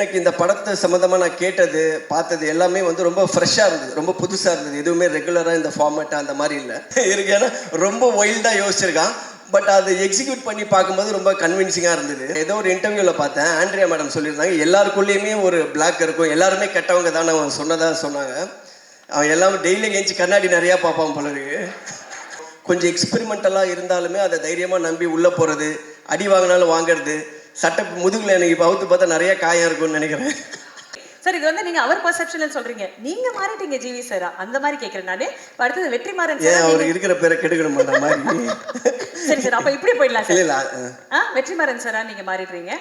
எனக்கு இந்த படத்தை சம்மந்தமாக நான் கேட்டது பார்த்தது எல்லாமே வந்து ரொம்ப ஃப்ரெஷ்ஷாக இருந்தது. ரொம்ப புதுசாக இருந்தது. எதுவுமே ரெகுலராக இந்த ஃபார்மேட்டாக அந்த மாதிரி இல்லை. இருக்கு. ஏன்னா ரொம்ப வைல்டாக யோசிச்சிருக்கான். பட் அதை எக்ஸிக்யூட் பண்ணி பார்க்கும்போது ரொம்ப கன்வின்சிங்காக இருந்தது. ஏதோ ஒரு இன்டர்வியூவில் பார்த்தேன். ஆண்ட்ரியா மேடம் சொல்லியிருந்தாங்க எல்லாருக்குள்ளேயுமே ஒரு பிளாக் இருக்கும். எல்லாருமே கெட்டவங்க தான். அவன் சொன்னதாக சொன்னாங்க. அவன் எல்லாமே டெய்லி எஞ்சி கண்ணாடி நிறையா பார்ப்பான் போல இருக்கு. கொஞ்சம் எக்ஸ்பெரிமெண்டலாக இருந்தாலுமே அதை தைரியமாக நம்பி உள்ளே போகிறது அடி வாங்கினாலும் வாங்குறது சட்டை முதுகில் எனக்கு இப்போ அவுத்து பார்த்தா நிறைய காயம் இருக்கும்னு நினைக்கிறேன். சார் இது வந்து நீங்க அவர் பர்செப்ஷன்ல சொல்றீங்க. நீங்க மாறிட்டீங்க ஜிவி சாரா. அந்த மாதிரி கேக்குறேன் நானு. அடுத்தது வெற்றிமாறன் ஏன் சார் அவர் இருக்கிற பேரை கெடுக்கணுமான்ற மாதிரி. சரி சார் அப்ப இப்படி போயிடலாம் சார். இல்லை ஆ. வெற்றிமாறன் சாரா நீங்க மாறிடுறீங்க.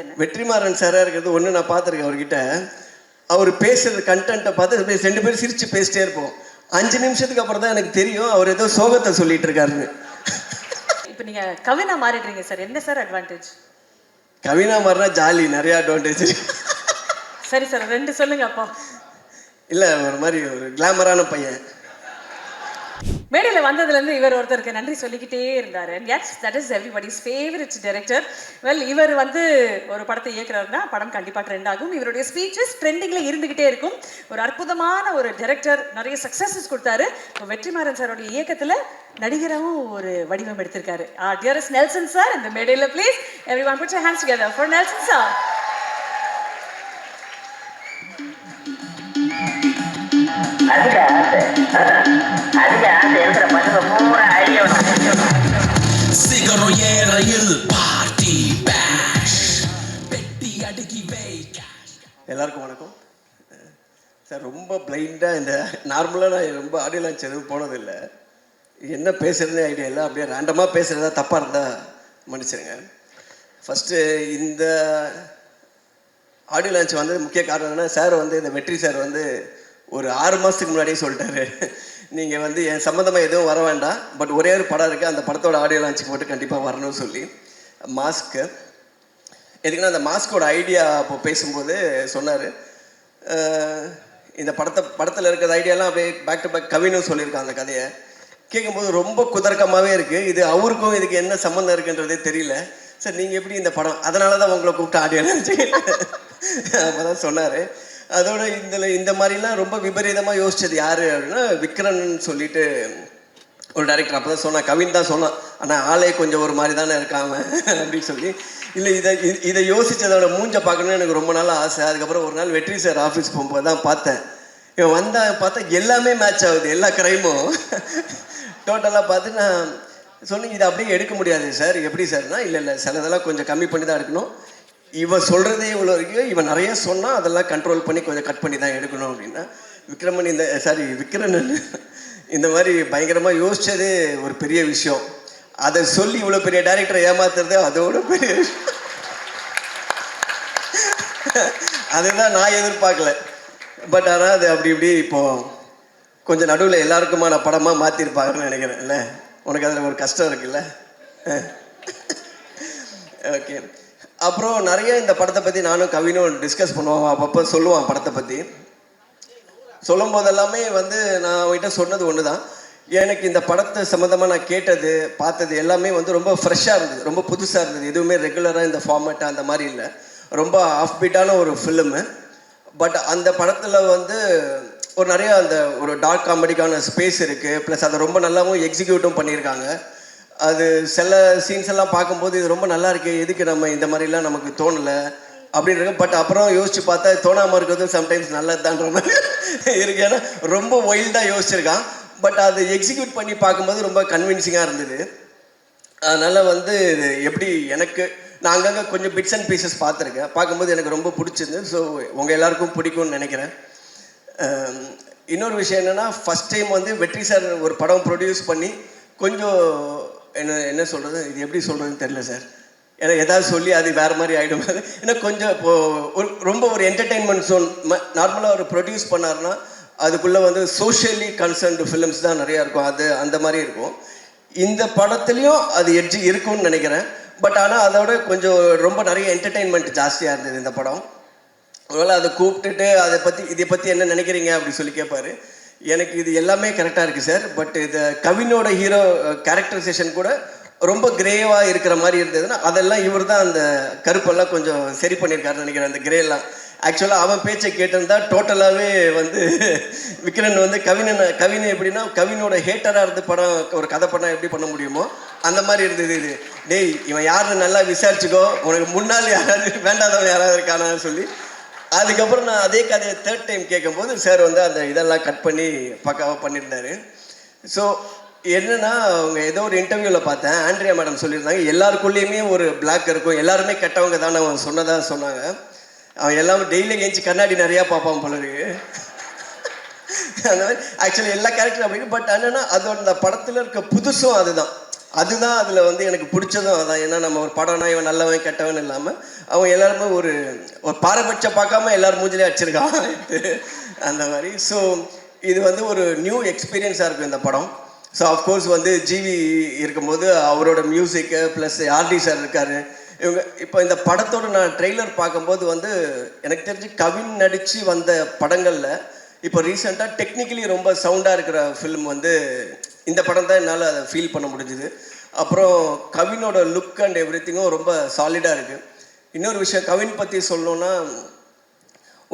என்ன வெற்றிமாறன் சாராக இருக்கிறது ஒன்று நான் பார்த்துருக்கேன் அவர்கிட்ட. அவர் பேசுகிற கண்டென்ட்டை பார்த்து ரெண்டு பேரும் சிரித்து பேசிட்டே இருப்போம். அஞ்சு நிமிஷத்துக்கு அப்புறம் தான் எனக்கு தெரியும் அவர் ஏதோ சோகத்தை சொல்லிட்டு இருக்காருன்னு. இப்ப நீங்க கவினா மாறிடுறீங்க சார். என்ன சார் அட்வான்டேஜ் கவினா மாதிரினா ஜாலி நிறைய அட்வான்டேஜ் சரி சார் ரெண்டு சொல்லுங்க அப்போ. இல்லை ஒரு மாதிரி ஒரு கிளாமரான பையன். மேடையில் வந்ததுலேருந்து இவர் ஒருத்தருக்கு நன்றி சொல்லிக்கிட்டே இருந்தாரு. Yes that is everybody's favourite director well இவர் வந்து ஒரு படத்தை இயக்குறாருன்னா படம் கண்டிப்பாக ட்ரெண்ட் ஆகும். இவருடைய ஸ்பீச்சஸ் ட்ரெண்டிங்கில் இருந்துக்கிட்டே இருக்கும். ஒரு அற்புதமான ஒரு டேரக்டர் நிறைய சக்ஸஸஸ் கொடுத்தாரு. இப்போ வெற்றிமாறன் சாரோட இயக்கத்தில் நடிகராகவும் ஒரு வடிவம் எடுத்திருக்காரு. ஆர் டியரஸ் நெல்சன் சார் இந்த மேடையில் please everyone put hands together for Nelson sir அதிக ஆசை அதிக ஆசை இருக்கிற பசங்க பூரா அழியணும் பார்ட்டி பேஷ் பெட்டி அடுக்கி வை எல்லாருக்கும் வணக்கம். சார் ரொம்ப பிளைண்டாக இந்த நார்மலாக நான் ரொம்ப ஆடியோ லான்ச் எதுவும் போனதில்லை. என்ன பேசுறதுனே ஐடியா இல்லை. அப்படியே ரேண்டமாக பேசுகிறதா தப்பாக இருந்தால் மன்னிச்சிருங்க. ஃபஸ்ட்டு இந்த ஆடியோ லான்ச் வந்து முக்கிய காரணம் என்னென்னா சார் வந்து இந்த வெற்றி சார் வந்து ஒரு ஆறு மாதத்துக்கு முன்னாடியே சொல்லிட்டாரு. நீங்கள் வந்து என் சம்மந்தமாக எதுவும் வர வேண்டாம். பட் ஒரே ஒரு படம் இருக்குது அந்த படத்தோட ஆடியோ லான்ச்சுக்கு போட்டு கண்டிப்பாக வரணும்னு சொல்லி. மாஸ்க்கு எதுக்குன்னா அந்த மாஸ்கோட ஐடியா அப்போ பேசும்போது சொன்னார். இந்த படத்தை படத்தில் இருக்கிற ஐடியாலாம் அப்படியே பேக் டு பேக் கவினும் சொல்லியிருக்கான் அந்த கதையை. கேட்கும்போது ரொம்ப குதர்க்கமாகவே இருக்குது இது அவருக்கும் இதுக்கு என்ன சம்மந்தம் இருக்குன்றதே தெரியல. சார் நீங்கள் எப்படி இந்த படம் அதனால தான் உங்களை கூப்பிட்டு ஆடியோ அப்போ தான் சொன்னார். அதோட இதில் இந்த மாதிரிலாம் ரொம்ப விபரீதமாக யோசிச்சது யார் அப்படின்னா விக்ரன் சொல்லிட்டு ஒரு டைரக்டர் அப்போ தான் சொன்னான் கவின் தான் சொன்னான் ஆனால் ஆளே கொஞ்சம் ஒரு மாதிரி தானே இருக்காங்க அப்படின்னு சொல்லி. இல்லை இதை இதை யோசிச்சதோட மூஞ்ச பார்க்கணும்னு எனக்கு ரொம்ப நாள் ஆசை. அதுக்கப்புறம் ஒரு நாள் வெற்றி சார் ஆஃபீஸ் போகும்போது தான் பார்த்தேன். இவன் வந்தா பார்த்தா எல்லாமே மேட்ச் ஆகுது எல்லா கிரைமும் டோட்டலாக பார்த்து நான் சொன்னேன் இதை அப்படியே எடுக்க முடியாது சார். எப்படி சார்னா இல்லை இல்லை சிலதெல்லாம் கொஞ்சம் கம்மி பண்ணி தான் எடுக்கணும். இவன் சொல்கிறதே இவ்வளோ இருக்கு இவன் நிறைய சொன்னால் அதெல்லாம் கண்ட்ரோல் பண்ணி கொஞ்சம் கட் பண்ணி தான் எடுக்கணும் அப்படின்னா விக்ரமன் இந்த சாரி விக்ரமன் இந்த மாதிரி பயங்கரமாக யோசித்ததே ஒரு பெரிய விஷயம். அதை சொல்லி இவ்வளோ பெரிய டைரக்டரை ஏமாத்துறது அதோட பெரிய விஷயம். அதுதான் நான் எதிர்பார்க்கல. பட் ஆனால் அது அப்படி இப்படி இப்போ கொஞ்சம் நடுவில் எல்லாருக்குமான படமாக மாற்றிருப்பாங்கன்னு நினைக்கிறேன் இல்லை உனக்கு அதில் ஒரு கஷ்டம் இருக்குல்ல? ஓகே அப்புறம் நிறைய இந்த படத்தை பற்றி நானும் கவினும் டிஸ்கஸ் பண்ணுவோம். அப்பப்போ சொல்லுவான் படத்தை பற்றி சொல்லும் போதெல்லாமே வந்து நான் அவன்கிட்ட சொன்னது ஒன்று தான் எனக்கு இந்த படத்தை சம்மந்தமாக நான் கேட்டது பார்த்தது எல்லாமே வந்து ரொம்ப ஃப்ரெஷ்ஷாக இருந்தது. ரொம்ப புதுசாக இருந்தது. எதுவுமே ரெகுலராக இந்த ஃபார்மேட் அந்த மாதிரி இல்லை. ரொம்ப ஆஃப் பீட்டான ஒரு ஃபிலிமு பட் அந்த படத்தில் வந்து ஒரு நிறைய அந்த ஒரு டார்க் காமெடிக்கான ஸ்பேஸ் இருக்குது ப்ளஸ் அதை ரொம்ப நல்லாவும் எக்ஸிக்யூட்டும் பண்ணியிருக்காங்க. அது சில சீன்ஸ் எல்லாம் பார்க்கும்போது இது ரொம்ப நல்லா இருக்கு எதுக்கு நம்ம இந்த மாதிரிலாம் நமக்கு தோணலை அப்படின்னு இருக்கு பட் அப்புறம் யோசிச்சு பார்த்தா தோணாமல் இருக்கிறதும் சம்டைம்ஸ் நல்லதுதான்ற மாதிரி இருக்கு. ஏன்னா ரொம்ப வைல்டாக யோசிச்சிருக்கான். பட் அதை எக்ஸிக்யூட் பண்ணி பார்க்கும்போது ரொம்ப கன்வின்சிங்காக இருந்தது. அதனால் வந்து இது எப்படி எனக்கு நான் அங்கங்கே கொஞ்சம் பிட்ஸ் அண்ட் பீசஸ் பார்த்துருக்கேன். பார்க்கும்போது எனக்கு ரொம்ப பிடிச்சிருந்தது. ஸோ உங்கள் எல்லாருக்கும் பிடிக்கும்னு நினைக்கிறேன். இன்னொரு விஷயம் என்னென்னா ஃபஸ்ட் டைம் வந்து வெற்றி சார் ஒரு படம் ப்ரொடியூஸ் பண்ணி கொஞ்சம் என்ன என்ன சொல்கிறது இது எப்படி சொல்கிறதுன்னு தெரில சார். ஏன்னா ஏதாவது சொல்லி அது வேறு மாதிரி ஆகிடும் ஏன்னா கொஞ்சம் இப்போது ஒரு ரொம்ப ஒரு என்டர்டெயின்மெண்ட் ஜோன் நார்மலாக ஒரு ப்ரொடியூஸ் பண்ணார்னா அதுக்குள்ளே வந்து சோஷியலி கன்சர்ன்டு ஃபிலிம்ஸ் தான் நிறையா இருக்கும். அது அந்த மாதிரி இருக்கும். இந்த படத்துலையும் அது எட்ஜி இருக்கும்னு நினைக்கிறேன். பட் ஆனால் அதோட கொஞ்சம் ரொம்ப நிறைய என்டர்டெயின்மெண்ட் ஜாஸ்தியாக இருந்தது இந்த படம். ஒருவேளை அதை கூப்பிட்டுட்டு அதை பற்றி இதை பற்றி என்ன நினைக்கிறீங்க? அப்படி சொல்லி கேட்பாரு எனக்கு இது எல்லாமே கரெக்டாக இருக்குது சார் பட் இது கவினோட ஹீரோ கேரக்டரைசேஷன் கூட ரொம்ப கிரேவாக இருக்கிற மாதிரி இருந்ததுன்னா அதெல்லாம் இவர் தான் அந்த கருப்பெல்லாம் கொஞ்சம் சரி பண்ணியிருக்காருன்னு நினைக்கிறேன் அந்த கிரேலாம் ஆக்சுவலாக அவன் பேச்சை கேட்டிருந்தா டோட்டலாகவே வந்து விக்ரன் வந்து கவினன் கவின் எப்படின்னா கவினோட ஹேட்டராக இருந்து படம் ஒரு கதை படம் எப்படி பண்ண முடியுமோ அந்த மாதிரி இருந்தது இது. டேய் இவன் யாருன்னு நல்லா விசாரிச்சுக்கோ உனக்கு முன்னால் யாராவது வேண்டாதவன் யாராவது இருக்கானான்னு சொல்லி அதுக்கப்புறம் நான் அதே கதையை தேர்ட் டைம் கேட்கும்போது சார் வந்து அந்த இதெல்லாம் கட் பண்ணி பக்காவாக பண்ணியிருந்தாரு. ஸோ என்னன்னா அவங்க ஏதோ ஒரு இன்டர்வியூவில் பார்த்தேன். ஆண்ட்ரியா மேடம் சொல்லியிருந்தாங்க எல்லாருக்குள்ளேயுமே ஒரு பிளாக் இருக்கும். எல்லாருமே கெட்டவங்க தான் அவன் சொன்னதாக சொன்னாங்க. அவன் எல்லாமே டெய்லி எஞ்சி கண்ணாடி நிறையா பார்ப்பான் போல இருக்கு. அந்த மாதிரி ஆக்சுவலி எல்லா கேரக்டரும் அப்படி பட் என்னன்னா அதோட அந்த படத்தில் இருக்க புதுசும் அதுதான். அதுதான் அதில் வந்து எனக்கு பிடிச்சதும் அதான். ஏன்னா நம்ம ஒரு படம்னா இவன் நல்லவன் கெட்டவன் இல்லாமல் அவன் எல்லாருமே ஒரு ஒரு பாரபட்சம் பார்க்காம எல்லாரும் மூஞ்சிலே அடிச்சிருக்கான் அந்த மாதிரி. ஸோ இது வந்து ஒரு நியூ எக்ஸ்பீரியன்ஸாக இருக்கும் இந்த படம். ஸோ அஃப்கோர்ஸ் வந்து ஜிவி இருக்கும்போது அவரோட மியூசிக்கு ப்ளஸ் ஆர்டி சார் இருக்கார். இவங்க இப்போ இந்த படத்தோட நான் ட்ரெய்லர் பார்க்கும்போது வந்து எனக்கு தெரிஞ்சு கவின் நடித்து வந்த படங்களில் இப்போ ரீசெண்டாக டெக்னிக்கலி ரொம்ப சவுண்டாக இருக்கிற ஃபிலிம் வந்து இந்த படம் தான் என்னால் அதை ஃபீல் பண்ண முடிஞ்சுது. அப்புறம் கவினோட லுக் அண்ட் எவ்ரி ரொம்ப சாலிடாக இருக்குது இன்னொரு விஷயம் கவின் பற்றி சொல்லணுன்னா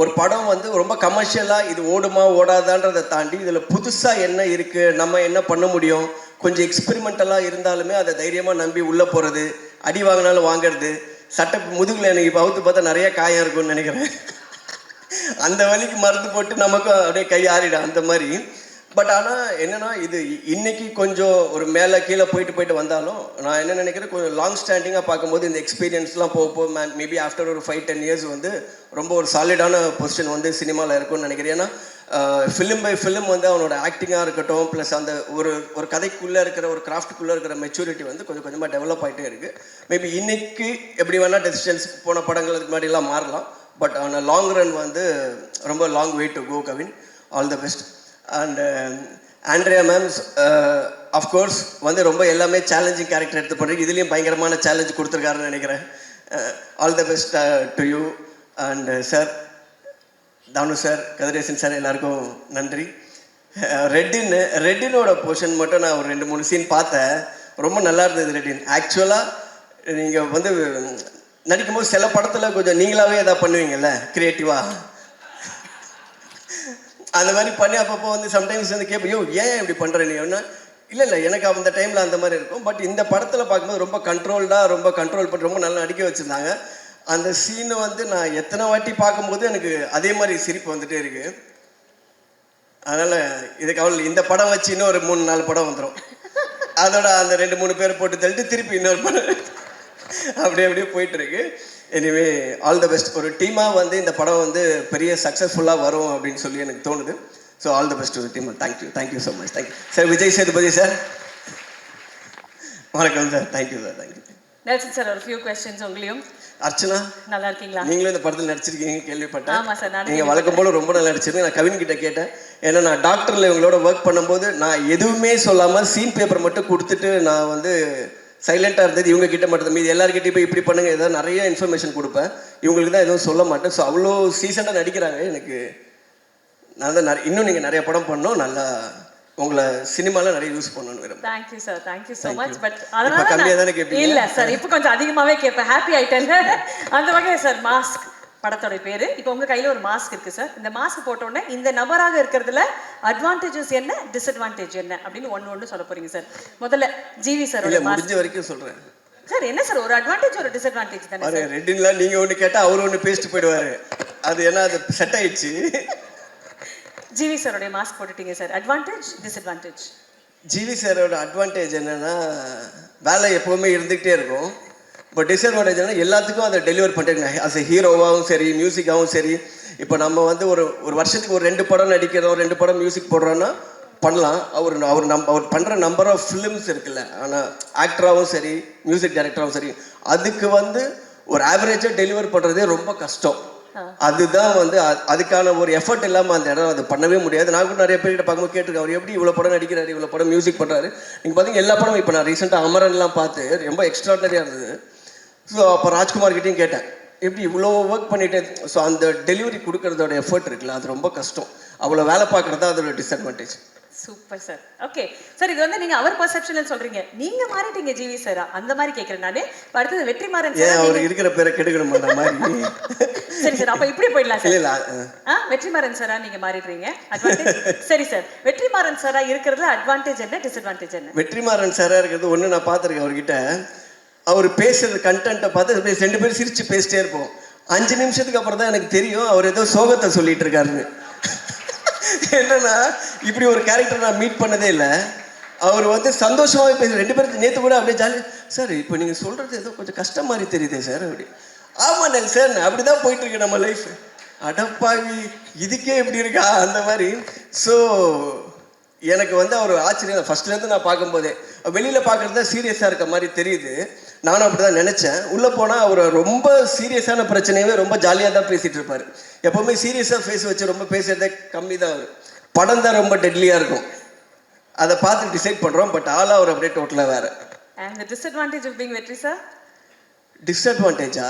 ஒரு படம் வந்து ரொம்ப கமர்ஷியலாக இது ஓடுமா ஓடாதான்றதை தாண்டி இதில் புதுசாக என்ன இருக்குது நம்ம என்ன பண்ண முடியும் கொஞ்சம் எக்ஸ்பெரிமெண்டலாக இருந்தாலுமே அதை தைரியமாக நம்பி உள்ளே போகிறது அடி வாங்கினாலும் வாங்குறது சட்டை முதுகில் எனக்கு இப்போ அவுத்து பார்த்தா நிறைய காயம் இருக்கும்னு நினைக்கிறேன். அந்த வழிக்கு மருந்து போட்டு நமக்கும் அப்படியே கை ஆறிடும் அந்த மாதிரி. பட் ஆனால் என்னென்னா இது இன்னைக்கு கொஞ்சம் ஒரு மேலே கீழே போயிட்டு போயிட்டு வந்தாலும் நான் என்ன நினைக்கிறேன் கொஞ்சம் லாங் ஸ்டாண்டிங்காக பார்க்கும்போது இந்த எக்ஸ்பீரியன்ஸ்லாம் போக போக மே மேபி ஆஃப்டர் ஒரு ஃபைவ் டென் இயர்ஸ் வந்து ரொம்ப ஒரு சாலிடான பொசிஷன் வந்து சினிமாவில் இருக்கும்னு நினைக்கிறேன். ஏன்னா ஃபிலிம் பை ஃபிலிம் வந்து அவனோட ஆக்டிங்காக இருக்கட்டும் ப்ளஸ் அந்த ஒரு ஒரு கதைக்குள்ளே இருக்கிற ஒரு கிராஃப்ட்டுக்குள்ளே இருக்கிற மெச்சூரிட்டி வந்து கொஞ்சம் கொஞ்சமாக டெவலப் ஆகிட்டே இருக்குது மேபி இன்னைக்கு எப்படி வேணால் டெசிஷன்ஸ் போன படங்களுக்கு முன்னாடிலாம் மாறலாம். பட் ஆனால் லாங் ரன் வந்து ரொம்ப long wait to go Kavin all the best and Andrea ma'am of course வந்து ரொம்ப எல்லாமே சேலஞ்சிங் கேரக்டர் எடுத்து பண்ணுறீங்க இதுலேயும் பயங்கரமான சேலஞ்ச் கொடுத்துருக்காருன்னு நினைக்கிறேன். All the best to you and sir Thanu sir Kathiresan sir எல்லாருக்கும் நன்றி. ரெட்டின் ரெட்டினோட போர்ஷன் மட்டும் நான் ஒரு ரெண்டு மூணு சீன் பார்த்தேன். ரொம்ப நல்லா இருந்தது ரெட்டின் ஆக்சுவலாக நீங்கள் வந்து நடிக்கும்போது சில படத்தில் கொஞ்சம் நீங்களாகவே எதாவது பண்ணுவீங்கல்ல க்ரியேட்டிவாக அந்த மாதிரி பண்ணி அப்பப்போ வந்து சம்டைம்ஸ் வந்து கேட்போம் யோ ஏன் இப்படி பண்ணுற நீ? ஒன்று இல்லை இல்லை எனக்கு அந்த டைமில் அந்த மாதிரி இருக்கும். பட் இந்த படத்தில் பார்க்கும்போது ரொம்ப கண்ட்ரோல்டாக ரொம்ப கண்ட்ரோல் பண்ணி ரொம்ப நல்லா நடிக்க வச்சுருந்தாங்க. அந்த சீனை வந்து நான் எத்தனை வாட்டி பார்க்கும்போது எனக்கு அதே மாதிரி சிரிப்பு வந்துட்டே இருக்குது அதனால் இதுக்கு அவள் இந்த படம் வச்சு இன்னும் ஒரு மூணு நாலு படம் வந்துடும் அதோட அந்த ரெண்டு மூணு பேர் போட்டு தள்ளிட்டு திருப்பி இன்னொரு படம். அப்படியே அப்படியே போயிட்டுருக்கு எனிவே ஆல் த பெஸ்ட் ஒரு டீமாக வந்து இந்த படம் வந்து பெரிய சக்ஸஸ்ஃபுல்லாக வரும் அப்படின்னு சொல்லி எனக்கு தோணுது. ஸோ ஆல் த பெஸ்ட் ஒரு team thank you thank you so much thank you sir Vijay Sethupathi sir வணக்கம் sir thank you sir thank you Nelson sir ஒரு ஃபியூ கொஸ்டின்ஸ் உங்களையும். அர்ச்சனா? நல்லா இருக்கீங்களா? நீங்களும் இந்த படத்தில் நடிச்சிருக்கீங்க கேள்விப்பட்டேன். ஆமா சார், நீங்கள் வழக்கம் போல ரொம்ப நல்லா நடிச்சிருக்கீங்க. நான் கவின் கிட்ட கேட்டேன். ஏன்னா நான் டாக்டரில் இவங்களோட ஒர்க் பண்ணும்போது நான் எதுவுமே சொல்லாமல் சீன் பேப்பர் மட்டும் கொடுத்துட்டு நான் வந்து சைலண்டாக இருந்தது. இவங்க கிட்ட மட்டும் மீதி எல்லாருக்கிட்டையும் போய் இப்படி பண்ணுங்க. ஏதாவது நிறைய இன்ஃபர்மேஷன் கொடுப்பேன். இவங்களுக்கு தான் எதுவும் சொல்ல மாட்டேன். ஸோ அவ்வளோ சீசனாக நடிக்கிறாங்க. எனக்கு நான் தான் இன்னும் நீங்கள் நிறைய படம் பண்ணோம் நல்லா உங்களை சினிமாவில் நிறைய யூஸ் பண்ணணும்னு விரும்புகிறேன் thank you sir thank you so Thank much you. But அதனால கம்மியா தானே கேட்பீங்க? இல்ல சார் இப்போ கொஞ்சம் அதிகமாவே கேட்பேன் ஹாப்பி ஆயிட்டேன். அந்த வகையில் சார் மாஸ்க் படத்தோட பேரு. இப்போ உங்க கையில ஒரு மாஸ்க் இருக்கு சார் இந்த மாஸ்க் போட்ட உடனே இந்த நபராக இருக்கிறதுல அட்வான்டேஜஸ் என்ன டிஸ்அட்வான்டேஜ் என்ன அப்படின்னு ஒண்ணு ஒண்ணு சொல்ல போறீங்க சார் முதல்ல ஜிவி சார் முடிஞ்ச வரைக்கும் சொல்கிறேன் சார் என்ன சார் ஒரு அட்வான்டேஜ் ஒரு டிஸ்அட்வான்டேஜ் தானே சார் ரெட்டின்லாம் நீங்க ஒண்ணு கேட்டா அவர் ஒண்ணு பேசிட்டு போயிடுவாரு. அது ஏன்னா அது செட் ஆயிடுச்சு. ஜிவி சாரோடைய மாஸ்க் போட்டுட்டீங்க சார் அட்வான்டேஜ் டிஸ்அட்வான்டேஜ் ஜிவி சாரோட அட்வான்டேஜ் என்னன்னா வேலை எப்பவுமே இருந்துகிட்டே இருக்கும். பட் டிஸ்அட்வான்டேஜ் எல்லாத்துக்கும் அதை டெலிவர் பண்ணிட்டு அஸ் எ ஹீரோவாகவும் சரி மியூசிக்காகவும் சரி இப்போ நம்ம வந்து ஒரு ஒரு வருஷத்துக்கு ஒரு ரெண்டு படம் நடிக்கிறோம் ரெண்டு படம் மியூசிக் போடுறோன்னா பண்ணலாம். அவர் அவர் நம் அவர் பண்ணுற நம்பர் ஆஃப் ஃபிலிம்ஸ் இருக்குல்ல. ஆனால் ஆக்டராகவும் சரி மியூசிக் டைரக்டராகவும் சரி அதுக்கு வந்து ஒரு ஆவரேஜாக டெலிவர் பண்ணுறதே ரொம்ப கஷ்டம். அதுதான் வந்து அதுக்கான ஒரு எஃபர்ட் இல்லாமல் அந்த இடம் அது பண்ணவே முடியாது. நான் கூட நிறைய பேர்கிட்ட பார்க்கும்போது கேட்டிருக்கேன் அவர் எப்படி இவ்வளோ படம் நடிக்கிறாரு இவ்வளோ படம் மியூசிக் பண்ணுறாரு நீங்கள் பார்த்தீங்க எல்லா படமும் இப்போ நான் ரீசெண்டாக அமரன்லாம் பார்த்து ரொம்ப எக்ஸ்ட்ராடனரியாக இருந்தது. ஸோ அப்போ ராஜ்குமார் கிட்டயும் கேட்டேன். எப்படி இவ்வளோ ஒர்க் பண்ணிட்டு ஸோ அந்த டெலிவரி கொடுக்கறதோட எஃபர்ட் இருக்குல்ல அது ரொம்ப கஷ்டம். அவ்வளோ வேலை பார்க்குறது தான் அதோட disadvantage super sir okay sir இது வந்து நீங்க அவர் பெர்செப்ஷன்ல சொல்றீங்க. நீங்க மாறிட்டீங்க ஜிவி சாரா அந்த மாதிரி கேக்குறேன் நானு. அடுத்தது வெற்றிமாறன் ஏன் சார் அவர் இருக்கிற பேரை கெடுக்கணுமா அந்த மாதிரி? சரி சார் அப்ப இப்படி போயிடலாம் சார் இல்ல அஹ், ஆ? வெற்றிமாறன் சாரா நீங்க மாறிடுறீங்க? அட்வான்டேஜ் சரி சார் வெற்றிமாறன் சாரா இருக்கிறதுல அட்வான்டேஜ் என்ன டிஸ்அட்வான்டேஜ் என்ன? வெற்றிமாறன் சாரா இருக்கிறது ஒண்ணு நான் பார்த்திருக்கேன் அவர்கிட்ட. அவர் பேசுகிற கண்டென்ட்டை பார்த்து அப்படியே ரெண்டு பேரும் சிரித்து பேசிட்டே இருப்போம். அஞ்சு நிமிஷத்துக்கு அப்புறம் தான் எனக்கு தெரியும் அவர் ஏதோ சோகத்தை சொல்லிட்டு இருக்காருன்னு. என்னன்னா இப்படி ஒரு கேரக்டர் நான் மீட் பண்ணதே இல்லை. அவர் வந்து சந்தோஷமாகவே பேச ரெண்டு பேரும் நேற்று கூட அப்படியே ஜாலி சார் இப்போ நீங்கள் சொல்கிறது ஏதோ கொஞ்சம் கஷ்டம் மாதிரி தெரியுதே சார் அப்படி. ஆமா நெல் சார் அப்படி தான் போயிட்டுருக்கு நம்ம லைஃப் அடப்பாவி இதுக்கே இப்படி இருக்கா? அந்த மாதிரி. ஸோ எனக்கு வந்து அவர் ஆச்சரியம். ஃபஸ்ட்லேருந்து நான் பார்க்கும்போதே வெளியில் பார்க்குறது தான் சீரியஸாக இருக்க மாதிரி தெரியுது. நானும் அப்படி தான் நினச்சேன். உள்ளே போனால் அவர் ரொம்ப சீரியஸான பிரச்சனையவே ரொம்ப ஜாலியாக தான் பேசிகிட்டு இருப்பார். எப்போவுமே சீரியஸாக ஃபேஸ் வச்சு ரொம்ப பேசுறதே கம்மி தான் அவர். படம் தான் ரொம்ப டெட்லியாக இருக்கும். அதை பார்த்து டிசைட் பண்ணுறோம் பட் ஆளாக அவர் அப்படியே டோட்டலாக வேறு. And the disadvantage of being Vetri sir டிஸ்அட்வான்டேஜா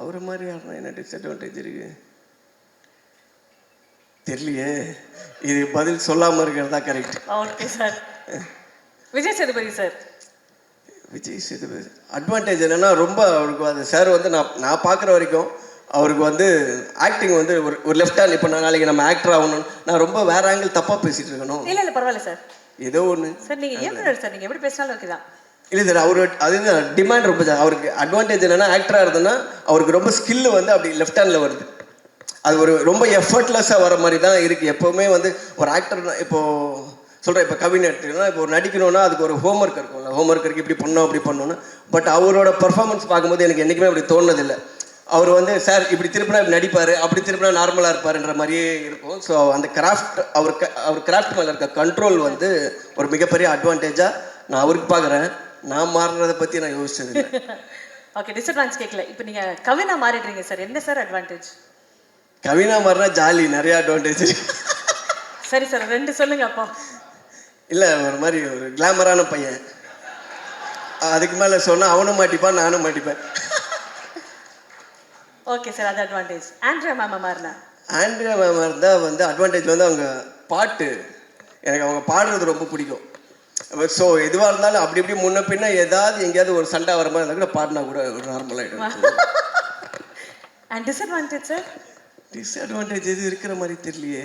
அவர் மாதிரி யாருன்னா என்ன டிஸ்அட்வான்டேஜ் இருக்கு? தெரியலையே. இது பதில் சொல்லாம இருக்கிறது correct okay sir Vijay Sethupathi sir. Vijay Sethupathi. Advantage என்னன்னா ரொம்ப அவருக்கு அது சார் வந்து நான் நான் பார்க்குற வரைக்கும் அவருக்கு வந்து ஆக்டிங் வந்து ஒரு ஒரு லெஃப்ட் ஹேண்ட் இப்போ நான் நாளைக்கு நம்ம ஆக்டர் ஆகணும். நான் ரொம்ப வேற ஆங்கிள் தப்பாக பேசிட்டு இருக்கணும். இல்ல இல்ல பரவாயில்ல சார் ஏதோ ஒன்று சார் நீங்க இயக்குனர் சார் நீங்க எப்படி பேசினாலும் ஓகே தான். இல்லை சார் அவர் அதுதான் டிமாண்ட் ரொம்ப அவருக்கு அட்வான்டேஜ் என்னன்னா ஆக்டராக இருந்ததுன்னா அவருக்கு ரொம்ப ஸ்கில் வந்து அப்படி லெஃப்ட் ஹேண்டில் வருது. அது ஒரு ரொம்ப எஃபர்ட்லெஸ்ஸாக வர மாதிரி தான் இருக்குது எப்போவுமே வந்து ஒரு ஆக்டர் இப்போ சொல்கிறேன் இப்போ கவின் எடுத்துக்கிட்டோம்னா இப்போ ஒரு நடிக்கணும்னா அதுக்கு ஒரு ஹோம்ஒர்க் இருக்கும்ல. ஹோம்ஒர்க் இருக்கு இப்படி பண்ணோம் அப்படி பண்ணணும்னு பட் அவரோட பர்ஃபார்மன்ஸ் பார்க்கும்போது எனக்கு என்றைக்குமே அப்படி தோணுனதில்லை. அவர் வந்து சார் இப்படி திருப்பினா இப்படி நடிப்பார் அப்படி திருப்பினா நார்மலாக இருப்பாருன்ற மாதிரியே இருக்கும். ஸோ அந்த கிராஃப்ட் அவர் அவர் கிராஃப்ட் மேலே இருக்க கண்ட்ரோல் வந்து ஒரு மிகப்பெரிய அட்வான்டேஜாக நான் அவருக்கு பார்க்குறேன். நான் மாறுறதை பற்றி நான் யோசிச்சது ஓகே டிஸ்அட்வான்டேஜ் கேட்கல இப்போ நீங்க கவினா மாறிடுறீங்க சார். என்ன சார் அட்வான்டேஜ் கவினா மாறினா ஜாலி நிறைய அட்வான்டேஜ் சரி சார். ரெண்டு சொல்லுங்க அப்போ. இல்லை ஒரு மாதிரி ஒரு கிளாமரான பையன். அதுக்கு மேலே சொன்னால் அவனும் மாட்டிப்பான் நானும் மாட்டிப்பேன். ஓகே சார் அது அட்வான்டேஜ் ஆண்ட்ரியா மேம் மாறினா? ஆண்ட்ரியா மேம் இருந்தால் வந்து அட்வான்டேஜ் வந்து அவங்க பாட்டு எனக்கு அவங்க பாடுறது ரொம்ப பிடிக்கும். ஸோ எதுவாக இருந்தாலும் அப்படி இப்படி முன்ன பின்ன ஏதாவது எங்கேயாவது ஒரு சண்டை வர மாதிரி இருந்தால் கூட பாடினா கூட ஒரு நார்மலாகிடும் அண்ட் டிஸ்அட்வான்டேஜ் சார் டிஸ்அட்வான்டேஜ் எது இருக்கிற மாதிரி தெரியலையே.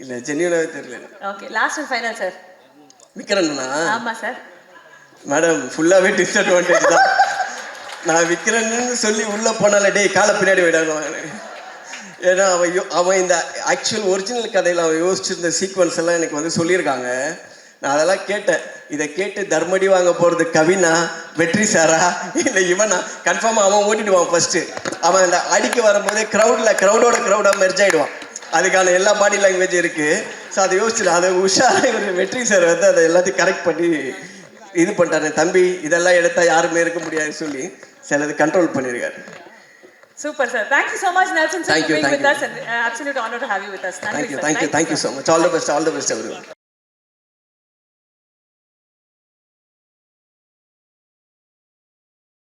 இல்லை ஜென்யூனாகவே தெரியல okay last and final sir விக்ரண்ணா ஆமா சார் மேடம் ஃபுல்லாகவே டிஸ்அட்வான்டேஜ் தான். நான் விற்கிறேன்னு சொல்லி உள்ளே போனால டேய் காலை பின்னாடி விடாங்க ஏன்னா அவன் யோ- அவன் இந்த ஆக்சுவல் ஒரிஜினல் கதையில் அவன் யோசிச்சிருந்த சீக்வன்ஸ் எல்லாம் எனக்கு வந்து சொல்லியிருக்காங்க. நான் அதெல்லாம் கேட்டேன். இதை கேட்டு தர்மடி வாங்க போகிறது கவினா வெற்றி சாரா இல்லை இவனா? கன்ஃபார்மாக அவன் ஓட்டிடுவான் ஃபர்ஸ்ட்டு அவன் அந்த அடிக்க வரும்போதே க்ரௌடில் க்ரௌடோட க்ரௌடாக மெர்ஜ் ஆயிடுவான். அதுக்கான எல்லா பாடி லாங்குவேஜ் இருக்குது ஸோ அதை யோசிச்சு அதை உஷாரா இவர் வெற்றி சார் வந்து அதை எல்லாத்தையும் கரெக்ட் பண்ணி இது பண்ணிட்டாரு. தம்பி இதெல்லாம் எடுத்தா யாருமே இருக்க முடியாது சொல்லி சிலது கண்ட்ரோல் பண்ணியிருக்காரு super sir thank you so much Nelson sir thank you sir thank you thank you so much all the best all the best அவருக்கு